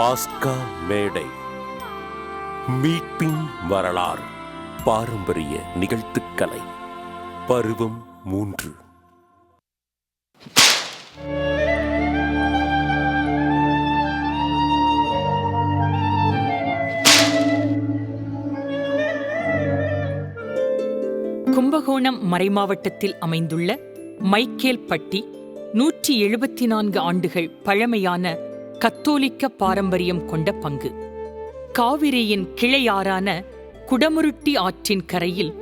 பாஸ்கா மேடை. மீட்பின் வரலாறு. பாரம்பரிய நிகழ்த்துக்கலை. பருவம் மூன்று. கும்பகோணம் மறைமாவட்டத்தில் அமைந்துள்ள மைக்கேல் பட்டி நூற்றி எழுபத்தி நான்கு ஆண்டுகள் பழமையான கத்தோலிக்க பாரம்பரியம் கொண்ட பங்கு. காவிரியின் கிளையாறான குடமுருட்டி ஆற்றின் கரையில்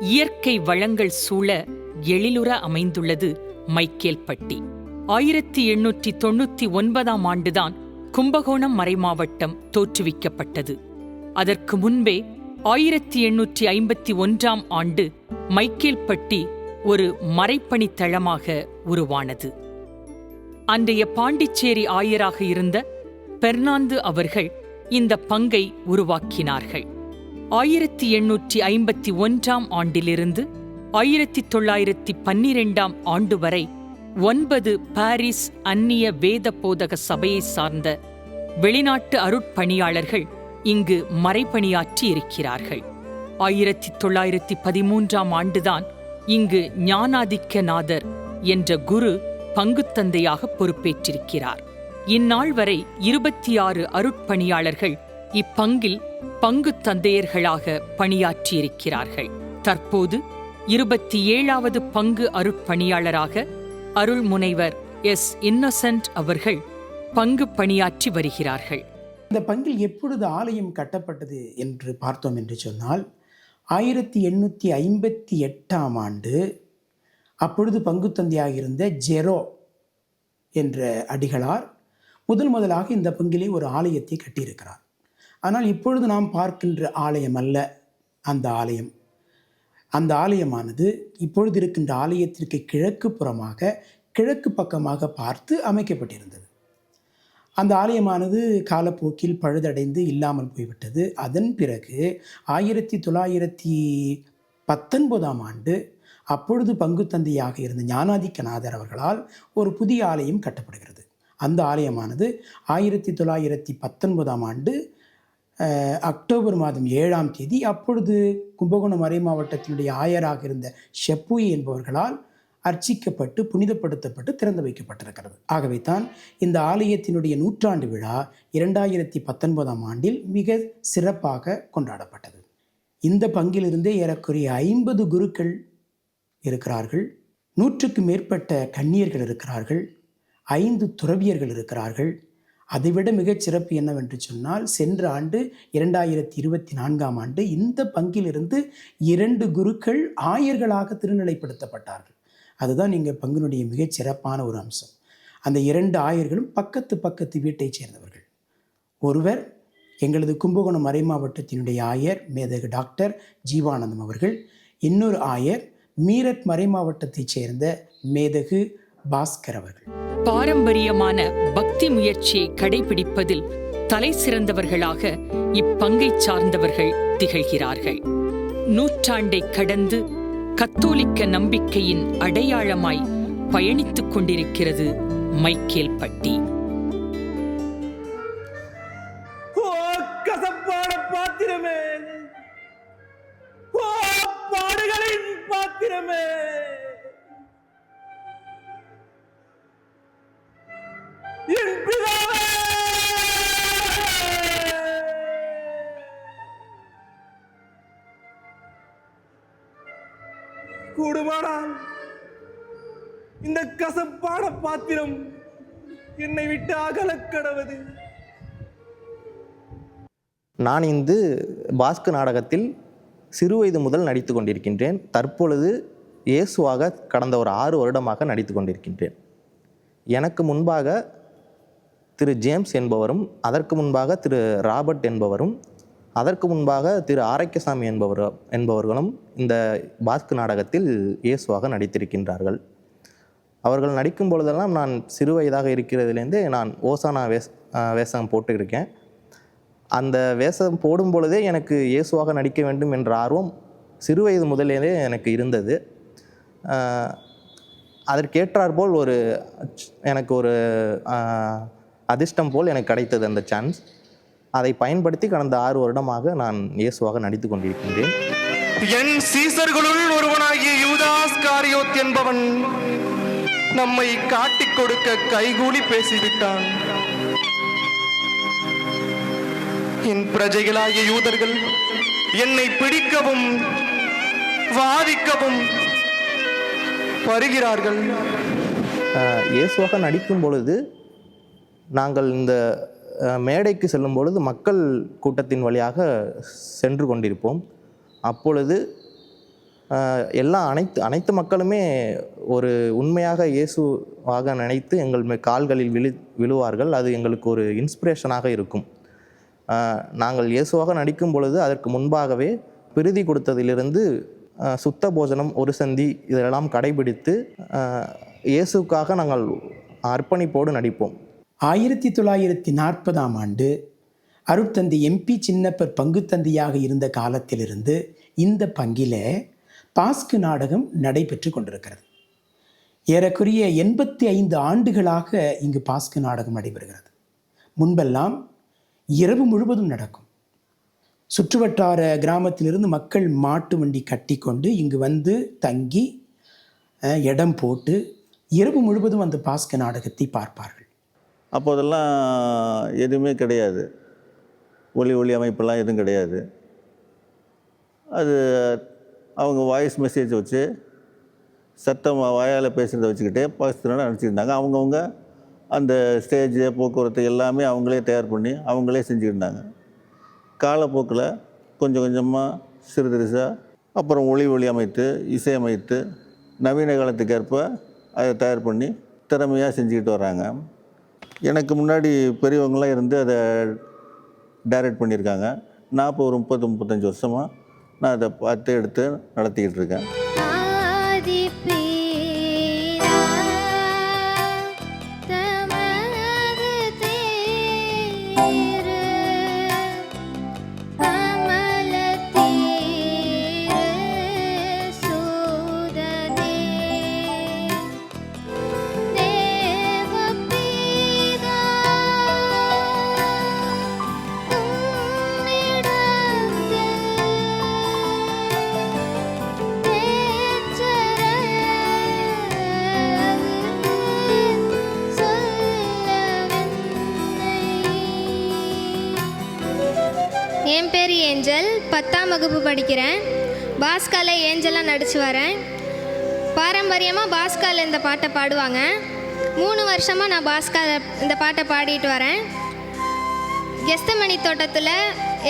இயற்கை வளங்கள் சூழ எழிலுற அமைந்துள்ளது மைக்கேல் பட்டி ஆயிரத்தி எண்ணூற்றி தொண்ணூத்தி ஒன்பதாம் ஆண்டுதான் கும்பகோணம் மறைமாவட்டம் தோற்றுவிக்கப்பட்டது. அதற்கு முன்பே ஆயிரத்தி எண்ணூற்றி ஐம்பத்தி ஒன்றாம் ஆண்டு மைக்கேல்பட்டி ஒரு மறைப்பணித்தளமாக உருவானது. அன்றைய பாண்டிச்சேரி ஆயராக இருந்த பெர்னாந்து அவர்கள் இந்த பங்கை உருவாக்கினார்கள். ஆயிரத்தி எண்ணூற்றி ஐம்பத்தி ஒன்றாம் ஆண்டிலிருந்து ஆயிரத்தி தொள்ளாயிரத்தி பன்னிரெண்டாம் ஆண்டு வரை ஒன்பது பாரிஸ் அந்நிய வேத போதக சபையை சார்ந்த வெளிநாட்டு அருட்பணியாளர்கள் இங்கு மறைபணியாற்றி இருக்கிறார்கள். ஆயிரத்தி தொள்ளாயிரத்தி பதிமூன்றாம் ஆண்டுதான் இங்கு ஞானாதிக்கநாதர் என்ற குரு பங்குத்தந்தையாக பொறுப்பேற்றிருக்கிறார். இந்நாள் வரை இருபத்தி ஆறு அருட்பணியாளர்கள் இப்பங்கில் பங்கு தந்தையர்களாக பணியாற்றியிருக்கிறார்கள். தற்போது இருபத்தி ஏழாவது பங்கு அருட்பணியாளராக அருள்முனைவர் எஸ். இன்னசென்ட் அவர்கள் பங்கு பணியாற்றி வருகிறார்கள். இந்த பங்கில் எப்பொழுது ஆலயம் கட்டப்பட்டது என்று பார்த்தோம் என்று சொன்னால் ஆயிரத்தி எண்ணூற்றி ஐம்பத்தி எட்டாம் ஆண்டு அப்பொழுது பங்குத்தந்தையாக இருந்த ஜெரோ என்ற அடிகளார் முதல் முதலாக இந்த பங்கிலே ஒரு ஆலயத்தை கட்டியிருக்கிறார். ஆனால் இப்பொழுது நாம் பார்க்கின்ற ஆலயம் அல்ல அந்த ஆலயம். அந்த ஆலயமானது இப்பொழுது இருக்கின்ற ஆலயத்திற்கு கிழக்கு புறமாக கிழக்கு பக்கமாக பார்த்து அமைக்கப்பட்டிருந்தது. அந்த ஆலயமானது காலப்போக்கில் பழுதடைந்து இல்லாமல் போய்விட்டது. அதன் பிறகு ஆயிரத்தி தொள்ளாயிரத்தி பத்தொன்பதாம் ஆண்டு அப்பொழுது பங்குத்தந்தையாக இருந்த ஞானாதிக்கநாதர் அவர்களால் ஒரு புதிய ஆலயம் கட்டப்படுகிறது. அந்த ஆலயமானது ஆயிரத்தி தொள்ளாயிரத்தி பத்தொன்பதாம் ஆண்டு அக்டோபர் மாதம் ஏழாம் தேதி அப்பொழுது கும்பகோணம் மறை மாவட்டத்தினுடைய ஆயராக இருந்த ஷெப்புயி என்பவர்களால் அர்ச்சிக்கப்பட்டு புனிதப்படுத்தப்பட்டு திறந்து வைக்கப்பட்டிருக்கிறது. ஆகவே தான் இந்த ஆலயத்தினுடைய நூற்றாண்டு விழா இரண்டாயிரத்தி பத்தொன்பதாம் ஆண்டில் மிக சிறப்பாக கொண்டாடப்பட்டது. இந்த பங்கிலிருந்தே ஏறக்குறைய ஐம்பது குருக்கள் இருக்கிறார்கள். நூற்றுக்கு மேற்பட்ட கன்னியர்கள் இருக்கிறார்கள். ஐந்து துறவியர்கள் இருக்கிறார்கள். அதைவிட மிகச் சிறப்பு என்னவென்று சொன்னால் சென்ற ஆண்டு இரண்டாயிரத்தி இருபத்தி நான்காம் ஆண்டு இந்த பங்கிலிருந்து இரண்டு குருக்கள் ஆயர்களாக திருநிலைப்படுத்தப்பட்டார்கள். அதுதான் இங்கே பங்கினுடைய மிகச் சிறப்பான ஒரு அம்சம். அந்த இரண்டு ஆயர்களும் பக்கத்து பக்கத்து வீட்டைச் சேர்ந்தவர்கள். ஒருவர் எங்களது கும்பகோணம் மறை மாவட்டத்தினுடைய ஆயர் மேதகு டாக்டர் ஜீவானந்தம் அவர்கள். இன்னொரு ஆயர் மீரட் மறை மாவட்டத்தைச் சேர்ந்த மேதகு பாஸ்கர் அவர்கள். பாரம்பரியமான பக்தி முயற்சியை கடைபிடிப்பதில் தலை சிறந்தவர்களாக இப்பங்கை சார்ந்தவர்கள் திகழ்கிறார்கள். நூற்றாண்டை கடந்து கத்தோலிக்க நம்பிக்கையின் அடையாளமாய் பயணித்துக் கொண்டிருக்கிறது மைக்கேல் பட்டி அகலக்கடவது நான் இந்து பாஸ்கு நாடகத்தில் சிறுவயது முதல் நடித்து கொண்டிருக்கின்றேன். தற்பொழுது இயேசுவாக கடந்த ஒரு ஆறு வருடமாக நடித்து கொண்டிருக்கின்றேன். எனக்கு முன்பாக திரு ஜேம்ஸ் என்பவரும் அதற்கு முன்பாக திரு ராபர்ட் என்பவரும் அதற்கு முன்பாக திரு ஆரோக்கியசாமி என்பவர் என்பவர்களும் இந்த பாஸ்கு நாடகத்தில் இயேசுவாக நடித்திருக்கின்றார்கள். அவர்கள் நடிக்கும் பொழுதெல்லாம் நான் சிறு வயதாக இருக்கிறதுலேருந்தே நான் ஓசானா வேஸ் வேஷம் போட்டுருக்கேன் அந்த வேஷம் போடும் பொழுதே எனக்கு இயேசுவாக நடிக்க வேண்டும் என்ற ஆர்வம் சிறு வயது முதலேயே எனக்கு இருந்தது. அதற்கேற்றாற்போல் ஒரு எனக்கு ஒரு அதிர்ஷ்டம் போல் எனக்கு கிடைத்தது அந்த சான்ஸ். அதை பயன்படுத்தி கடந்த ஆறு வருடமாக நான் இயேசுவாக நடித்து கொண்டிருக்கின்றேன். என் சீசர்களுள் ஒருவனாகிய யூதாஸ் காரியோத் என்பவன் நம்மை காட்டிக் கொடுக்க கைகூலி பேசிவிட்டான். என் பிரஜைகளாகிய யூதர்கள் என்னை பிடிக்கவும் வாதிக்கவும் வருகிறார்கள். இயேசுவாக நடிக்கும் பொழுது நாங்கள் இந்த மேடைக்கு செல்லும் பொழுது மக்கள் கூட்டத்தின் வழியாக சென்று கொண்டிருப்போம். அப்பொழுது எல்லா அனைத்து அனைத்து மக்களுமே ஒரு உண்மையாக இயேசுவாக நினைத்து எங்கள் மே- கால்களில் விழு விழுவார்கள். அது எங்களுக்கு ஒரு இன்ஸ்பிரேஷனாக இருக்கும். நாங்கள் இயேசுவாக நடிக்கும் பொழுது அதற்கு முன்பாகவே பிரிதி கொடுத்ததிலிருந்து சுத்த போஜனம் ஒரு சந்தி இதெல்லாம் கடைபிடித்து இயேசுக்காக நாங்கள் அர்ப்பணிப்போடு நடிப்போம். ஆயிரத்தி தொள்ளாயிரத்தி நாற்பதாம் ஆண்டு அருட்தந்தி எம்பி சின்னப்பர் பங்குத்தந்தையாக இருந்த காலத்திலிருந்து இந்த பங்கிலே பாஸ்கு நாடகம் நடைபெற்று கொண்டிருக்கிறது. ஏறக்குறைய எண்பத்தி ஐந்து ஆண்டுகளாக இங்கு பாஸ்கு நாடகம் நடைபெறுகிறது. முன்பெல்லாம் இரவு முழுவதும் நடக்கும். சுற்றுவட்டார கிராமத்திலிருந்து மக்கள் மாட்டு வண்டி கட்டிக்கொண்டு இங்கு வந்து தங்கி இடம் போட்டு இரவு முழுவதும் அந்த பாஸ்கு நாடகத்தை பார்ப்பார்கள். அப்போதெல்லாம் எதுவுமே கிடையாது. ஒளி ஒளி அமைப்பெல்லாம் எதுவும் கிடையாது. அது அவங்க வாய்ஸ் மெசேஜ் வச்சு சத்தம் வாயால் பேசுகிறத வச்சுக்கிட்டே பாகிஸ்தானோட நினச்சிருந்தாங்க அவங்கவுங்க அந்த ஸ்டேஜு போக்குவரத்து எல்லாமே அவங்களே தயார் பண்ணி அவங்களே செஞ்சுருந்தாங்க. காலப்போக்கில் கொஞ்சம் கொஞ்சமாக சிறு அப்புறம் ஒளி ஒளி அமைத்து இசையமைத்து நவீன காலத்துக்கேற்ப அதை தயார் பண்ணி திறமையாக செஞ்சுக்கிட்டு வராங்க எனக்கு முன்னாடி பெரியவங்களாம் இருந்து அதை டைரக்ட் பண்ணியிருக்காங்க. நான் இப்போ ஒரு முப்பது முப்பத்தஞ்சு வருஷமாக நான் அதை பார்த்து எடுத்து நடத்திக்கிட்டு இருக்கேன். பேர் ஏஞ்சல் பத்தாம் வகுப்பு படிக்கிறேன். பாஸ்கால ஏஞ்சலாக நடிச்சு வரேன். பாரம்பரியமாக பாஸ்கால இந்த பாட்டை பாடுவாங்க. மூணு வருஷமாக நான் பாஸ்கால இந்த பாட்டை பாடிட்டு வரேன். கெஸ்தமணி தோட்டத்தில்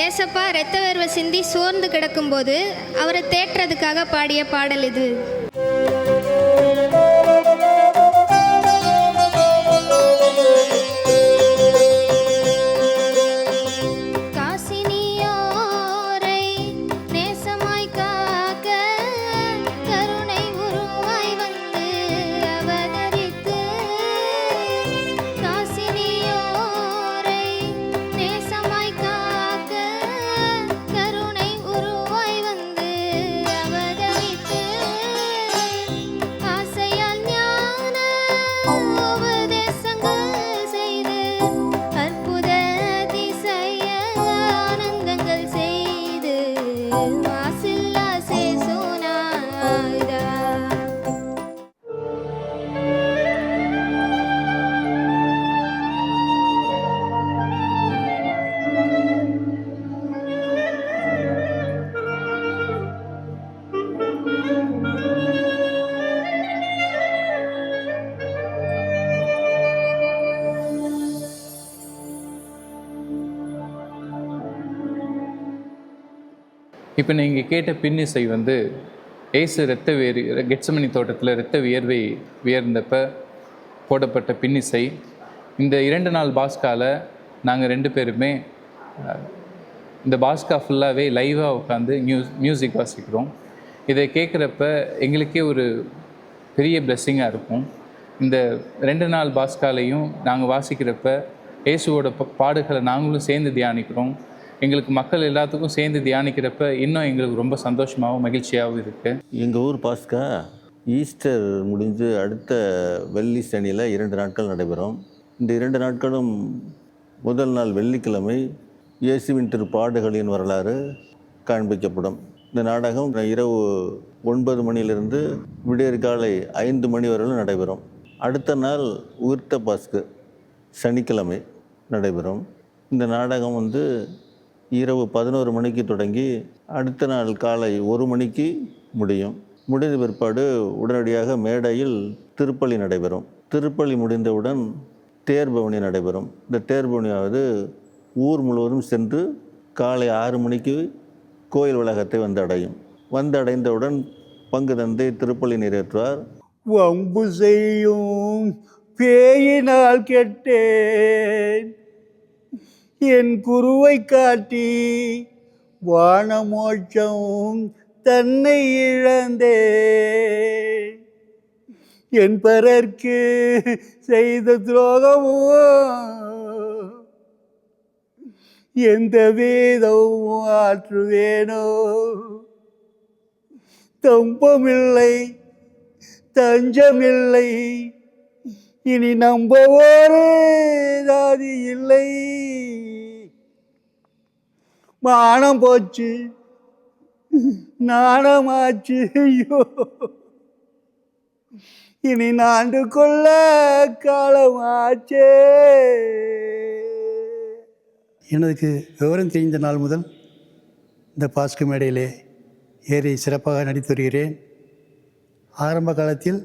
ஏசப்பா இரத்த வேர்வை சிந்தி சோர்ந்து கிடக்கும்போது அவரை தேற்றுறதுக்காக பாடிய பாடல் இது. இப்போ நீங்கள் கேட்ட பின்னிசை வந்து ஏசு இரத்த வேறு கெட்சமணி தோட்டத்தில் இரத்த வியர்வை வியர்ந்தப்ப போடப்பட்ட பின்னிசை இந்த இரண்டு நாள் பாஸ்காவில் நாங்கள் ரெண்டு பேருமே இந்த பாஸ்கா ஃபுல்லாகவே லைவாக உட்காந்து மியூஸ் மியூசிக் வாசிக்கிறோம். இதை கேட்குறப்ப எங்களுக்கே ஒரு பெரிய பிளெஸ்ஸிங்காக இருக்கும். இந்த ரெண்டு நாள் பாஸ்காலையும் நாங்கள் வாசிக்கிறப்ப இயேசுவோட ப- பாடுகளை நாங்களும் சேர்ந்து தியானிக்கிறோம். எங்களுக்கு மக்கள் எல்லாத்துக்கும் சேர்ந்து தியானிக்கிறப்ப இன்னும் எங்களுக்கு ரொம்ப சந்தோஷமாகவும் மகிழ்ச்சியாகவும் இருக்குது எங்கள் ஊர் பாஸ்கா ஈஸ்டர் முடிஞ்சு அடுத்த வெள்ளி சனியில் இரண்டு நாட்கள் நடைபெறும். இந்த இரண்டு நாட்களும் முதல் நாள் வெள்ளிக்கிழமை இயேசுவின் திருப்பாடுகளின் வரலாறு காண்பிக்கப்படும். இந்த நாடகம் இரவு ஒன்பது மணியிலிருந்து விடியற் காலை ஐந்து மணி வரையிலும் நடைபெறும். அடுத்த நாள் உயிர்த்த பாஸ்கு சனிக்கிழமை நடைபெறும். இந்த நாடகம் வந்து இரவு பதினோரு மணிக்கு தொடங்கி அடுத்த நாள் காலை ஒரு மணிக்கு முடியும். முடிந்த பிற்பாடு உடனடியாக மேடையில் திருப்பலி நடைபெறும். திருப்பலி முடிந்தவுடன் தேர்பவனி நடைபெறும். இந்த தேர்பவனியாவது ஊர் முழுவதும் சென்று காலை ஆறு மணிக்கு கோயில் வளாகத்தை வந்து அடையும் வந்தடைந்தவுடன் பங்கு தந்தை திருப்பலி நிறைவேற்றுவார். வம்பு செய்யும் பேயினால் கெட்டேன். என் குருவை காட்டி வானமோட்சம் தன்னை இழந்தே என் பிறர்க்கு செய்த துரோகமோ எந்த வேதம் ஆற்றுவேனோ. தம்பமில்லை தஞ்சமில்லை இனி நம்பவோரே ஒரு ஜாதி இல்லை. மானம் போச்சு. நாணமாச்சு. ஐயோ. இனி நாண்டு கொள்ள காலமாச்சே. எனக்கு விவரம் தெரிந்த நாள் முதல் இந்த பாஸ்கு மேடையிலே ஏறி சிறப்பாக நடித்து வருகிறேன். ஆரம்ப காலத்தில்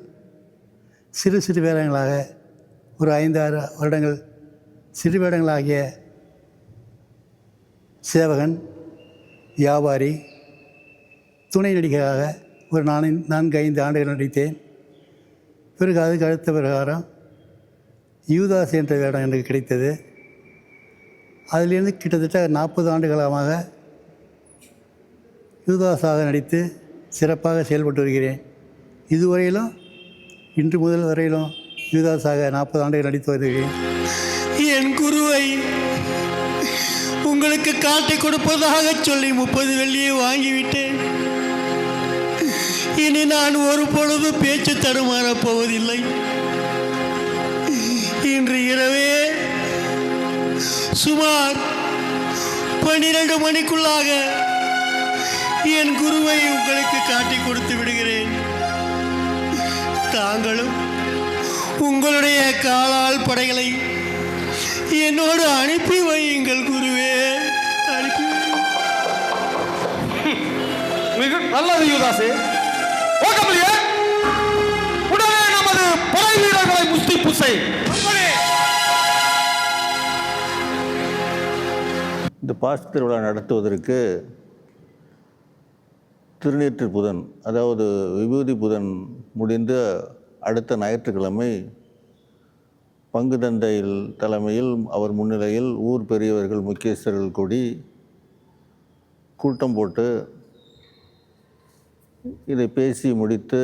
சிறு சிறு வேடங்களாக ஒரு ஐந்து ஆறு வருடங்கள் சிறு வேடங்களாகிய சேவகன் வியாபாரி துணை நடிகராக ஒரு நான்கு நான்கு ஐந்து ஆண்டுகள் நடித்தேன். பிறகு அதுக்கு அடுத்த பிரகாரம் யூதாஸ் என்ற வேடம் எனக்கு கிடைத்தது. அதிலிருந்து கிட்டத்தட்ட நாற்பது ஆண்டுகாலமாக யூதாஸாக நடித்து சிறப்பாக செயல்பட்டு வருகிறேன். இதுவரையிலும் இன்று முதல் வரையிலும் யூதாஸாக நாற்பது ஆண்டுகள் நடித்து வருகிறேன். உங்களுக்கு காட்டி கொடுப்பதாக சொல்லி முப்பது வெள்ளியை வாங்கிவிட்டேன். இனி நான் ஒரு பொழுது பேச்சு தருமாறப் போவதில்லை. இன்று இரவே சுமார் பன்னிரண்டு மணிக்குள்ளாக என் குருவை உங்களுக்கு காட்டி கொடுத்து விடுகிறேன். தாங்களும் உங்களுடைய காலால் படைகளை என்னோடு அனுப்பி வையுங்கள் குருவே. அனுப்பி மிக நல்லது ஓட்டமில்லையே உடனே நமது படை வீரர்களை முஸ்தி புசை. இந்த பாஸ்க் திருவிழா நடத்துவதற்கு திருநீற்று புதன் அதாவது விபூதி புதன் முடிந்த அடுத்த ஞாயிற்றுக்கிழமை பங்கு தந்தையில் தலைமையில் அவர் முன்னிலையில் ஊர் பெரியவர்கள் முக்கியஸ்தர்கள் கூடி கூட்டம் போட்டு இதை பேசி முடித்து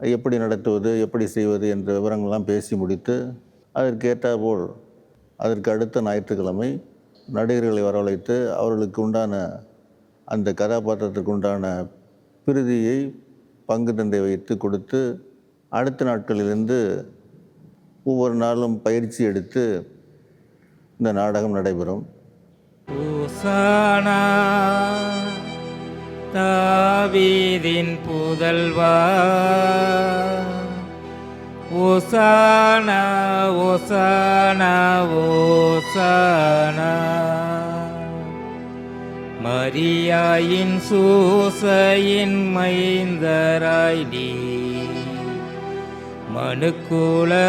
எப்படி நடத்துவது எப்படி செய்வது என்ற விவரங்கள்லாம் பேசி முடித்து அதற்கேற்றாற்போல் அதற்கு அடுத்த ஞாயிற்றுக்கிழமை நடிகர்களை வரவழைத்து அவர்களுக்கு உண்டான அந்த கதாபாத்திரத்துக்கு உண்டான பிரதியை பங்கு தந்தை வைத்து கொடுத்து அடுத்த நாட்களிலிருந்து ஒவ்வொரு நாளும் பயிற்சி எடுத்து இந்த நாடகம் நடைபெறும். தாவீதின் புதல்வா. ஓசானா ஓசானா ஓசானா. மரியாயின் சூசையின் மைந்தராய் நீ. மனுக்குலமாளவே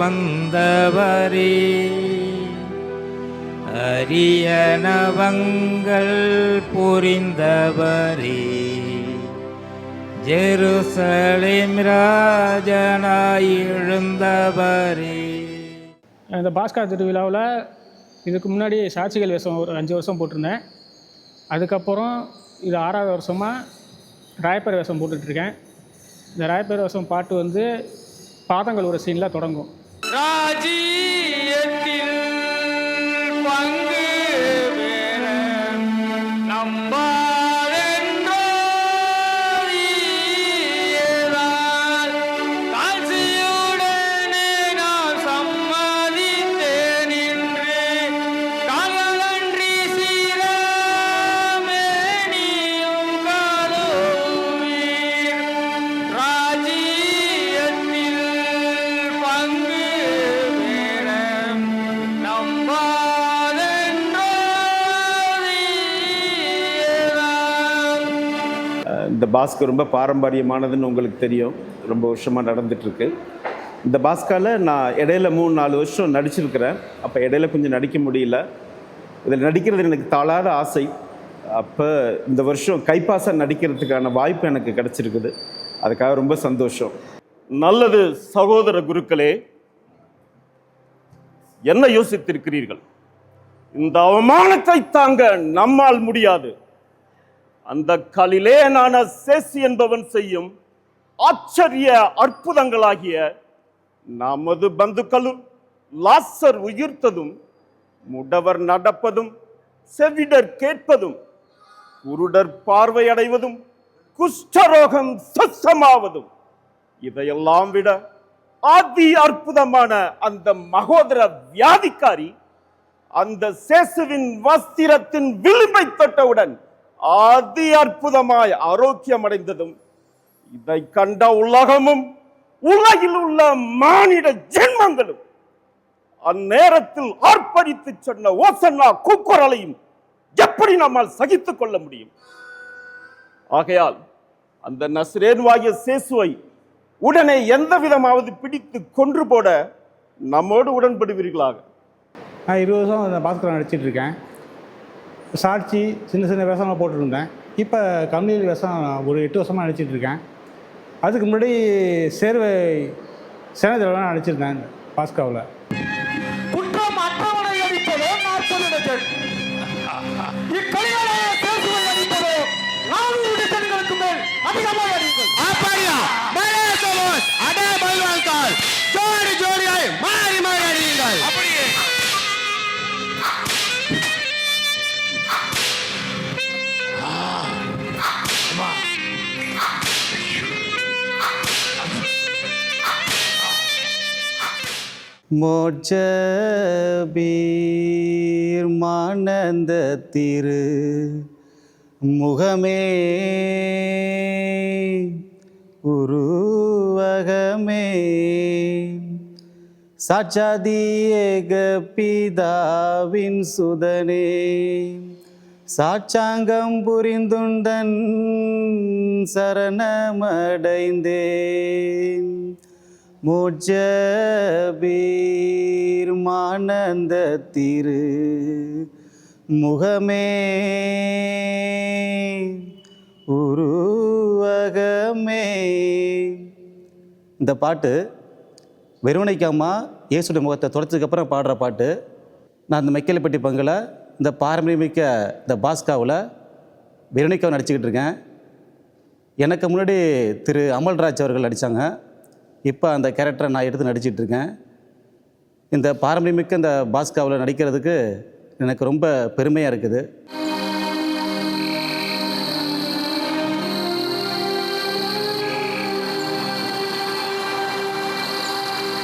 வந்தவரே. அரியனவங்கள் புரிந்தவரே. ஜெருசலேம் ராஜனாய் எழுந்தவரே. இந்த பாஸ்கர் திருவிழாவில் இதுக்கு முன்னாடி சாட்சிகள் வேஷம் ஒரு அஞ்சு வருஷம் போட்டிருந்தேன். அதுக்கப்புறம் இது ஆறாவது வருஷமாக ராயப்பர் வேஷம் போட்டுட்ருக்கேன் இந்த ராயப்பேரவசம் பாட்டு வந்து பாதங்கள் ஒரு சீனில் தொடங்கும். ராஜீயத்தில் பங்கு நம்ப இந்த ரொம்ப பாரம்பரியமானதுன்னு உங்களுக்கு தெரியும். ரொம்ப வருஷமாக நடந்துட்டுருக்கு. இந்த பாஸ்காவில் நான் இடையில மூணு நாலு வருஷம் நடிச்சிருக்கிறேன். அப்போ இடையில கொஞ்சம் நடிக்க முடியல. இதில் நடிக்கிறது எனக்கு தாளாத ஆசை. அப்போ இந்த வருஷம் கைப்பாசாக நடிக்கிறதுக்கான வாய்ப்பு எனக்கு கிடச்சிருக்குது. அதுக்காக ரொம்ப சந்தோஷம். நல்லது சகோதர குருக்களே என்ன யோசித்திருக்கிறீர்கள்? இந்த அவமானத்தை தாங்க நம்மால் முடியாது. அந்த கலிலேனான சேசி என்பவன் செய்யும் ஆச்சரிய அற்புதங்களாகிய நமது பந்துக்களும் லாசர் உயிர்த்ததும் முடவர் நடப்பதும் செவிடர் கேட்பதும் குருடர் பார்வையடைவதும் குஷ்டரோகம் சசமாவதும் இதையெல்லாம் விட ஆதி அற்புதமான அந்த மகோதர வியாதிக்காரி அந்த சேசுவின் வஸ்திரத்தின் விளிம்பை தொட்டவுடன் அதி அற்புதமாய் ஆரோக்கியம் அடைந்ததும் இதை கண்ட உலகமும் உலகில் உள்ள மானிட ஜென்மங்களும் அந்நேரத்தில் ஆர்ப்பரித்து சொன்ன ஓசன்னா கூக்குரலையும் எப்படி நம்மால் சகித்துக் கொள்ள முடியும்? ஆகையால் அந்த நஸ்ரேன்வாகிய சேசுவை உடனே எந்த விதமாவது பிடித்து கொன்று போட நம்மோடு உடன்படுவீர்களாக? நான் இருபது வருஷம் பாஸ்கரம் நடிச்சிட்டு இருக்கேன். சாட்சி சின்ன சின்ன வேஷம்லாம் போட்டுருந்தேன். இப்போ கம்யூனிட்டி வேஷம் ஒரு எட்டு வருஷமாக நடிச்சிட்டு இருக்கேன். அதுக்கு முன்னாடி சேர்வை சேனத்தில் நடிச்சிருந்தேன் பாஸ்காவில். குற்றம் மோட்சபீர் மானந்த திரு முகமே உருவகமே. சாட்சாதி பிதாவின் சுதனே. சாட்சாங்கம் புரிந்துண்டன் சரணமடைந்தேன். மோட்சபீர் மானந்த திரு முகமே உருவகமே. இந்த பாட்டு வெறுவனைக்காமா அம்மா இயேசுடைய முகத்தை தொடச்சதுக்கப்புறம் பாடுற பாட்டு. நான் இந்த மெக்கேலப்பட்டி பங்கில் இந்த பாரம்பரியமிக்க இந்த பாஸ்காவில் வெறுவனைக்காவை நடிச்சுக்கிட்டு இருக்கேன். எனக்கு முன்னாடி திரு அமல்ராஜ் அவர்கள் நடித்தாங்க இப்போ அந்த கேரக்டரை நான் எடுத்து நடிச்சிட்டு இருக்கேன் இந்த பாரம்பரியமிக்க இந்த பாஸ்காவில் நடிக்கிறதுக்கு எனக்கு ரொம்ப பெருமையாக இருக்குது.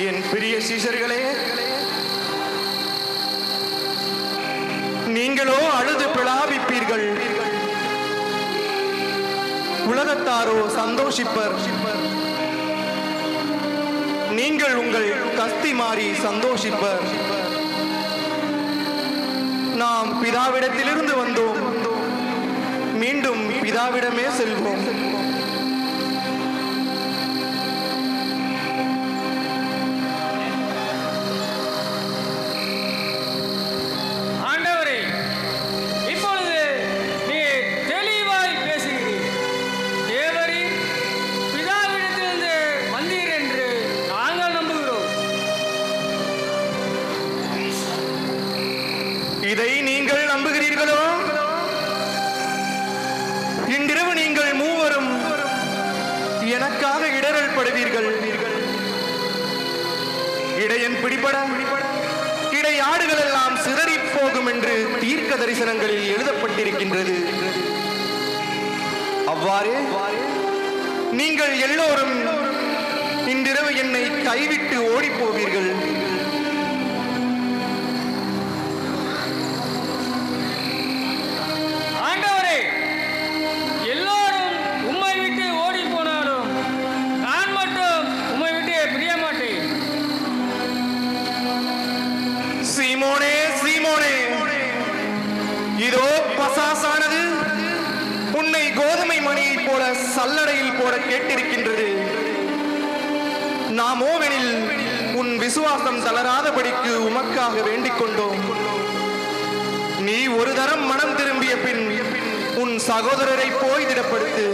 என் பிரிய சீஷர்களே நீங்களோ அழுது பிளாபிப்பீர்கள் உலகத்தாரோ சந்தோஷிப்பர். நீங்கள் உங்கள் கஸ்தி மாறி சந்தோஷிப்பர். நாம் பிதாவிடத்திலிருந்து வந்தோம். மீண்டும் பிதாவிடமே செல்வோம். இன்றிரவு நீங்கள் மூவரும் எனக்காக இடரல் படுவீர்கள். இடையன் பிடிபட இடையாடுகள் எல்லாம் சிதறி போகும் என்று தீர்க்க தரிசனங்களில் எழுதப்பட்டிருக்கின்றது. அவ்வாறே நீங்கள் எல்லோரும் இன்றிரவு என்னை கைவிட்டு ஓடிப் போவீர்கள். கூற கேட்டிருக்கின்றது. கேட்டிருக்கின்றது நாமோவெனில் உன் விசுவாசம் தளராதபடிக்கு உமக்காக வேண்டிக் கொண்டோம். நீ ஒரு தரம் மனம் திரும்பிய பின் உன் சகோதரரை போய் திடப்படுத்து.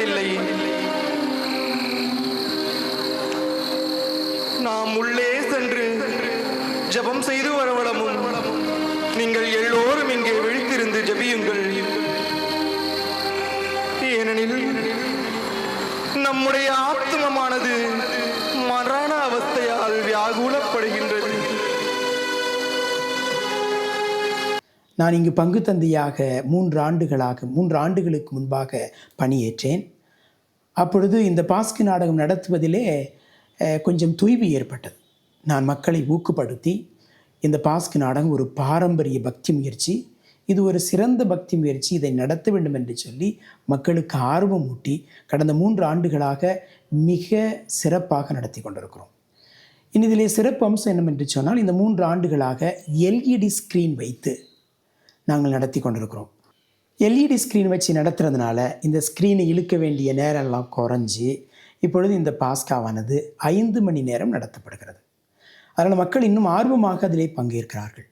கொக்கரிப்பதில்லை நாம் உள்ளே சென்று ஜெபம் செய்து வரவளமும் நீங்கள் எல்லோரும் இங்கே விழித்திருந்து ஜெபியுங்கள். ஏனெனில் நம்முடைய ஆத்மமானது நான் இங்கு பங்கு தந்தையாக மூன்று ஆண்டுகளாக மூன்று ஆண்டுகளுக்கு முன்பாக பணியேற்றேன். அப்பொழுது இந்த பாஸ்கு நாடகம் நடத்துவதிலே கொஞ்சம் துய்வு ஏற்பட்டது. நான் மக்களை ஊக்கப்படுத்தி இந்த பாஸ்கு நாடகம் ஒரு பாரம்பரிய பக்தி முயற்சி. இது ஒரு சிறந்த பக்தி முயற்சி. இதை நடத்த வேண்டும் என்று சொல்லி மக்களுக்கு ஆர்வம் ஊட்டி கடந்த மூன்று ஆண்டுகளாக மிக சிறப்பாக நடத்தி கொண்டிருக்கிறோம். இனி இதிலே சிறப்பு அம்சம் என்னவென்று சொன்னால் இந்த மூன்று ஆண்டுகளாக எல்இடி ஸ்க்ரீன் வைத்து நாங்கள் நடத்தி கொண்டிருக்கிறோம். எல்இடி ஸ்க்ரீன் வச்சு நடத்துறதுனால இந்த ஸ்க்ரீனை இழுக்க வேண்டிய நேரம்லாம் குறைஞ்சி இப்பொழுது இந்த பாஸ்காவானது ஐந்து மணி நேரம் நடத்தப்படுகிறது. அதனால் மக்கள் இன்னும் ஆர்வமாக அதிலே பங்கேற்கிறார்கள்.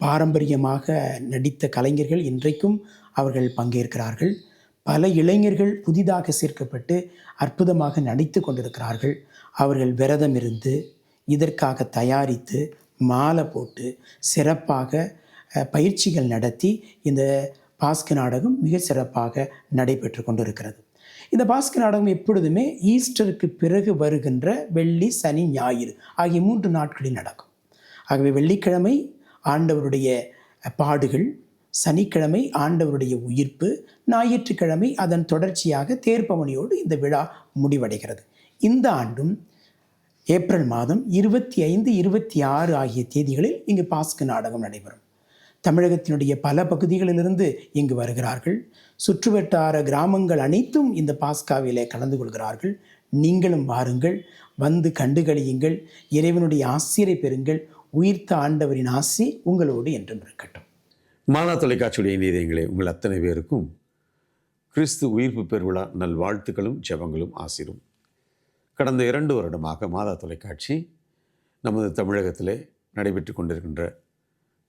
பாரம்பரியமாக நடித்த கலைஞர்கள் இன்றைக்கும் அவர்கள் பங்கேற்கிறார்கள். பல இளைஞர்கள் புதிதாக சேர்க்கப்பட்டு அற்புதமாக நடித்து கொண்டிருக்கிறார்கள். அவர்கள் விரதம் இருந்து இதற்காக தயாரித்து மாலை போட்டு சிறப்பாக பயிற்சிகள் நடத்தி இந்த பாஸ்கு நாடகம் மிக சிறப்பாக நடைபெற்று கொண்டிருக்கிறது. இந்த பாஸ்கு நாடகம் எப்பொழுதுமே ஈஸ்டருக்கு பிறகு வருகின்ற வெள்ளி சனி ஞாயிறு ஆகிய மூன்று நாட்களில் நடக்கும். ஆகவே வெள்ளிக்கிழமை ஆண்டவருடைய பாடுகள் சனிக்கிழமை ஆண்டவருடைய உயிர்ப்பு ஞாயிற்றுக்கிழமை அதன் தொடர்ச்சியாக தேர்ப்பவனியோடு இந்த விழா முடிவடைகிறது. இந்த ஆண்டும் ஏப்ரல் மாதம் இருபத்தி ஐந்து இருபத்தி ஆறு ஆகிய தேதிகளில் இங்கு பாஸ்கு நாடகம் நடைபெறும். தமிழகத்தினுடைய பல பகுதிகளிலிருந்து இங்கு வருகிறார்கள். சுற்றுவட்டார கிராமங்கள் அனைத்தும் இந்த பாஸ்காவிலே கலந்து கொள்கிறார்கள். நீங்களும் வாருங்கள் வந்து கண்டுகளியுங்கள் இறைவனுடைய ஆசிரியரை பெறுங்கள் உயிர்த்த ஆண்டவரின் ஆசி உங்களோடு என்றும் இருக்கட்டும். மாதா தொலைக்காட்சியுடைய நீதியங்களே உங்கள் அத்தனை பேருக்கும் கிறிஸ்து உயிர்ப்பு பெருவிழா நல்வாழ்த்துக்களும் ஜெபங்களும் ஆசிரும். கடந்த இரண்டு வருடமாக மாதா தொலைக்காட்சி நமது தமிழகத்திலே நடைபெற்று கொண்டிருக்கின்ற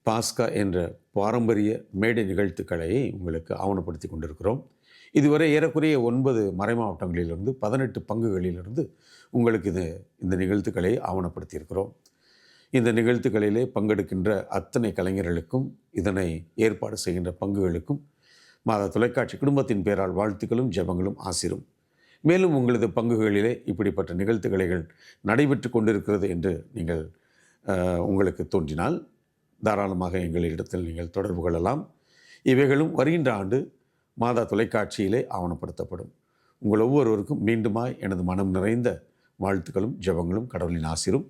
பாஸ்கா என்ற பாரம்பரிய மேடை நிகழ்த்துக்களை உங்களுக்கு ஆவணப்படுத்தி கொண்டிருக்கிறோம். இதுவரை ஏறக்குறைய ஒன்பது மறைமாவட்டங்களிலிருந்து பதினெட்டு பங்குகளிலிருந்து உங்களுக்கு இது இந்த நிகழ்த்துக்களை ஆவணப்படுத்தியிருக்கிறோம். இந்த நிகழ்த்துக்களிலே பங்கெடுக்கின்ற அத்தனை கலைஞர்களுக்கும் இதனை ஏற்பாடு செய்கின்ற பங்குகளுக்கும் மாத தொலைக்காட்சி குடும்பத்தின் பேரால் வாழ்த்துக்களும் ஜபங்களும் ஆசிரும். மேலும் உங்களது பங்குகளிலே இப்படிப்பட்ட நிகழ்த்துக்களைகள் நடைபெற்று கொண்டிருக்கிறது என்று நீங்கள் உங்களுக்கு தோன்றினால் தாராளமாக எங்களிடத்தில் நீங்கள் தொடர்பு கொள்ளலாம். இவைகளும் வருகின்ற ஆண்டு மாதா தொலைக்காட்சியிலே ஆவணப்படுத்தப்படும். உங்கள் ஒவ்வொருவருக்கும் மீண்டுமாய் எனது மனம் நிறைந்த வாழ்த்துக்களும் ஜெபங்களும் கடவுளின் ஆசிரும்.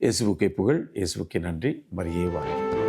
இயேசுவுக்கே புகழ் இயேசுவுக்கே நன்றி. மரியே வாழ்க.